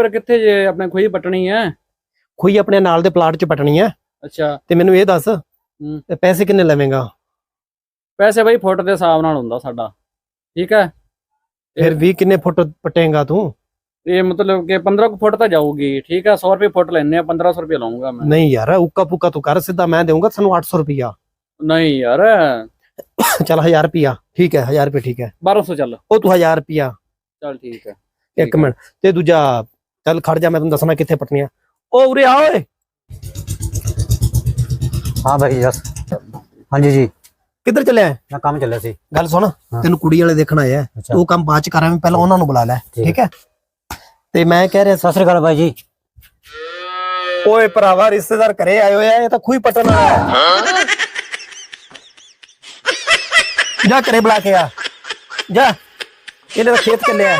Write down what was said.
ਫਿਰ ਕਿੱਥੇ ਜੇ ਆਪਣੇ ਖੋਈ ਪਟਣੀ ਹੈ? ਖੂਹੀ ਆਪਣੇ ਨਾਲ ਦੇ ਪਲਾਟ 'ਚ ਪਟਣੀ ਹੈ। ਅੱਛਾ। ਤੇ ਮੈਨੂੰ ਇਹ ਦੱਸ ਤੇ ਪੈਸੇ ਕਿੰਨੇ ਲਵੇਂਗਾ? ਪੈਸੇ ਬਈ ਫੁੱਟ ਦੇ ਹਿਸਾਬ ਨਾਲ ਹੁੰਦਾ ਸਾਡਾ। ਠੀਕ ਹੈ? ਫਿਰ ਵੀ ਕਿੰਨੇ ਫੁੱਟ ਪਟੇਗਾ ਤੂੰ? ਇਹ ਮਤਲਬ ਕਿ 15 ਕੁ ਫੁੱਟ ਤਾਂ ਜਾਊਗੀ। ਠੀਕ ਹੈ? 100 ਰੁਪਏ ਫੁੱਟ ਲੈਣੇ ਆ 1500 ਰੁਪਏ ਲਾਉਂਗਾ ਮੈਂ। ਨਹੀਂ ਯਾਰ ਉੱਕਾ ਪੁੱਕਾ ਤੂੰ ਕਰ ਸਿੱਧਾ ਮੈਂ ਦੇਊਂਗਾ ਸਾਨੂੰ 800 ਰੁਪਿਆ ਨਹੀਂ ਯਾਰ। ਚੱਲ 1000 ਰੁਪਿਆ ਠੀਕ ਹੈ 1000 ਰੁਪਏ ਠੀਕ ਹੈ। 1200 ਚੱਲ। ਉਹ ਤੂੰ 1000 ਰੁਪਿਆ ਚੱਲ ਠੀਕ ਹੈ। ਇੱਕ ਮਿੰਟ। ਤੇ ਦੂਜਾ ਚੱਲ ਖੜ ਜਾ ਮੈਂ ਤੈਨੂੰ ਦੱਸਾਂ ਕਿੱਥੇ ਪਟਣੀ ਆ ਉਹ ਉਰੇ ਆ ਓਏ। ਹਾਂ ਭਾਈ ਜਸ ਹਾਂਜੀ ਜੀ। ਕਿੱਧਰ ਚੱਲਿਆ ਹੈ? ਮੈਂ ਕੰਮ ਚੱਲਿਆ ਸੀ। ਗੱਲ ਸੁਣ ਤੈਨੂੰ ਕੁੜੀ ਵਾਲੇ ਦੇਖਣ ਆਇਆ ਅੱਛਾ। ਉਹ ਕੰਮ ਬਾਅਦ ਚ ਕਰਾਂਗੇ ਪਹਿਲਾਂ ਉਹਨਾਂ ਨੂੰ ਬੁਲਾ ਲੈ। ਠੀਕ ਹੈ। ਤੇ ਮੈਂ ਕਹਿ ਰਿਹਾ ਸਤਿ ਸ੍ਰੀ ਅਕਾਲ ਭਾਈ ਜੀ। ਓਏ ਭਰਾਵਾ ਰਿਸ਼ਤੇਦਾਰ ਘਰੇ ਆਏ ਹੋਏ ਆ ਇਹ ਤਾਂ ਖੂਹੀ ਪਟਣ ਵਾਲਾ ਜਾ ਘਰੇ ਬੁਲਾ ਕੇ ਆ। ਜਾ। ਇਹਨੇ ਤਾਂ ਖੇਤ ਚੱਲਿਆ